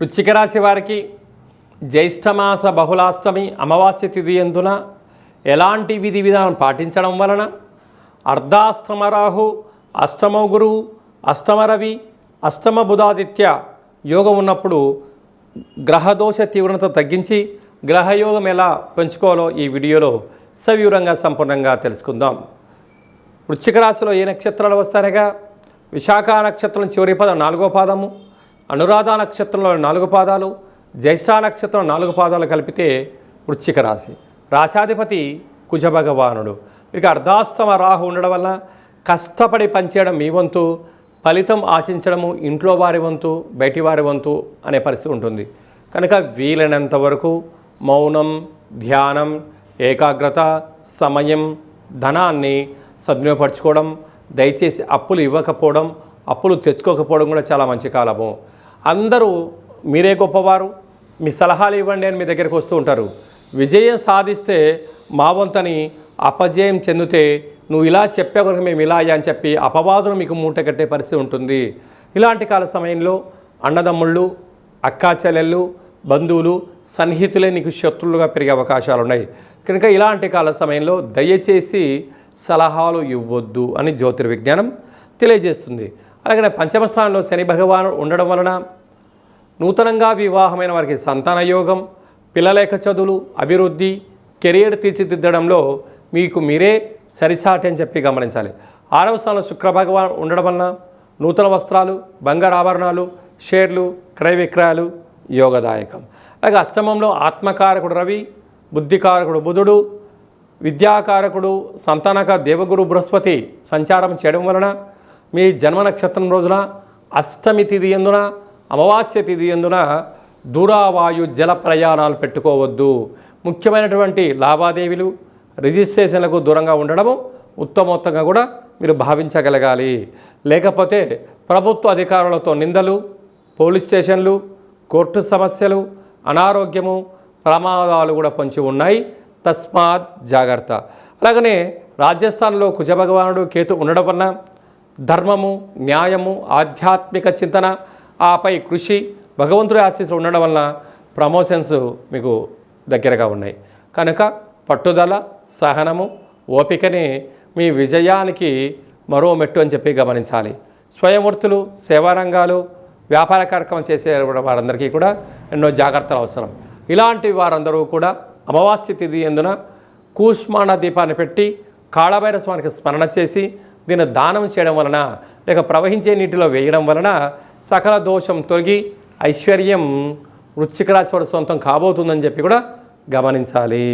వృశ్చిక రాశి వారికి జ్యేష్ఠమాస బహుళాష్టమి అమావాస్య తిథి ఎందున ఎలాంటి విధి విధానం పాటించడం వలన అర్ధాష్టమ రాహు అష్టమ గురువు అష్టమ రవి అష్టమ బుధాదిత్య యోగం ఉన్నప్పుడు గ్రహదోష తీవ్రత తగ్గించి గ్రహయోగం ఎలా పెంచుకోవాలో ఈ వీడియోలో సవివరంగా సంపూర్ణంగా తెలుసుకుందాం. వృశ్చిక రాశిలో ఏ నక్షత్రాలు వస్తాయనగా? విశాఖ నక్షత్రం చివరి పదం నాలుగో పాదము అనురాధ నక్షత్రంలో నాలుగు పాదాలు జ్యేష్ఠ నక్షత్రం నాలుగు పాదాలు కలిపితే వృశ్చిక రాశి. రాశాధిపతి కుజభగవానుడు. ఇక అర్ధాస్తమ రాహు ఉండడం వల్ల కష్టపడి పనిచేయడం మీ వంతు ఫలితం ఆశించడము ఇంట్లో వారి వంతు బయటి వారి వంతు అనే పరిస్థితి ఉంటుంది. కనుక వీలైనంత వరకు మౌనం ధ్యానం ఏకాగ్రత సమయం ధనాన్ని సద్వినియోగపరచుకోవడం దయచేసి అప్పులు ఇవ్వకపోవడం అప్పులు తెచ్చుకోకపోవడం కూడా చాలా మంచి కాలము. అందరూ మీరే గొప్పవారు మీ సలహాలు ఇవ్వండి అని మీ దగ్గరికి వస్తూ ఉంటారు. విజయం సాధిస్తే మా వంతని అపజయం చెందితే నువ్వు ఇలా చెప్పే కనుక మేము ఇలా అయ్యా అని చెప్పి అపవాదులు మీకు మూట కట్టే పరిస్థితి ఉంటుంది. ఇలాంటి కాల సమయంలో అన్నదమ్ముళ్ళు అక్కా చెల్లెళ్ళు బంధువులు సన్నిహితులే నీకు శత్రువులుగా పెరిగే అవకాశాలు ఉన్నాయి కనుక ఇలాంటి కాల సమయంలో దయచేసి సలహాలు ఇవ్వద్దు అని జ్యోతిర్విజ్ఞానం తెలియజేస్తుంది. అలాగే పంచమ స్థానంలో శని భగవాను ఉండడం వలన నూతనంగా వివాహమైన వారికి సంతాన యోగం పిల్లలేఖ చదువులు అభివృద్ధి కెరియర్ తీర్చిదిద్దడంలో మీకు మీరే సరిసాటి అని చెప్పి గమనించాలి. ఆరవ స్థానంలో శుక్రభగవాన్ ఉండడం వలన నూతన వస్త్రాలు బంగారు ఆభరణాలు షేర్లు క్రయ విక్రయాలు యోగదాయకం. అలాగే అష్టమంలో ఆత్మకారకుడు రవి బుద్ధికారకుడు బుధుడు విద్యాకారకుడు సంతానక దేవగురు బృహస్పతి సంచారం చేయడం వలన మీ జన్మ నక్షత్రం రోజున అష్టమి తిథి ఎందున అమావాస్య తిథి ఎందున దూరావాయు జల ప్రయాణాలు పెట్టుకోవద్దు. ముఖ్యమైనటువంటి లావాదేవీలు రిజిస్ట్రేషన్లకు దూరంగా ఉండడము ఉత్తమోత్తంగా కూడా మీరు భావించగలగాలి. లేకపోతే ప్రభుత్వ అధికారులతో నిందలు పోలీస్ స్టేషన్లు కోర్టు సమస్యలు అనారోగ్యము ప్రమాదాలు కూడా పొంచి ఉన్నాయి. తస్మాత్ జాగ్రత్త. అలాగనే రాజస్థాన్లో కుజభగవానుడు కేతు ఉండడం వలన ధర్మము న్యాయము ఆధ్యాత్మిక చింతన ఆపై కృషి భగవంతుడి ఆశీస్సులు ఉండడం వలన ప్రమోషన్స్ మీకు దగ్గరగా ఉన్నాయి. కనుక పట్టుదల సహనము ఓపికని మీ విజయానికి మరో మెట్టు అని చెప్పి గమనించాలి. స్వయంవృత్తులు సేవారంగాలు వ్యాపార కార్యక్రమం చేసే వారందరికీ కూడా ఎన్నో జాగ్రత్తలు అవసరం. ఇలాంటి వారందరూ కూడా అమావాస్య తిథి ఎందున కూష్మాణ దీపాన్ని పెట్టి కాళభైర స్వామికి స్మరణ చేసి దీన్ని దానం చేయడం వలన లేక ప్రవహించే నీటిలో వేయడం వలన సకల దోషం తొలగి ఐశ్వర్యం వృశ్చిక రాశి వారి సొంతం కాబోతుందని చెప్పి కూడా గమనించాలి.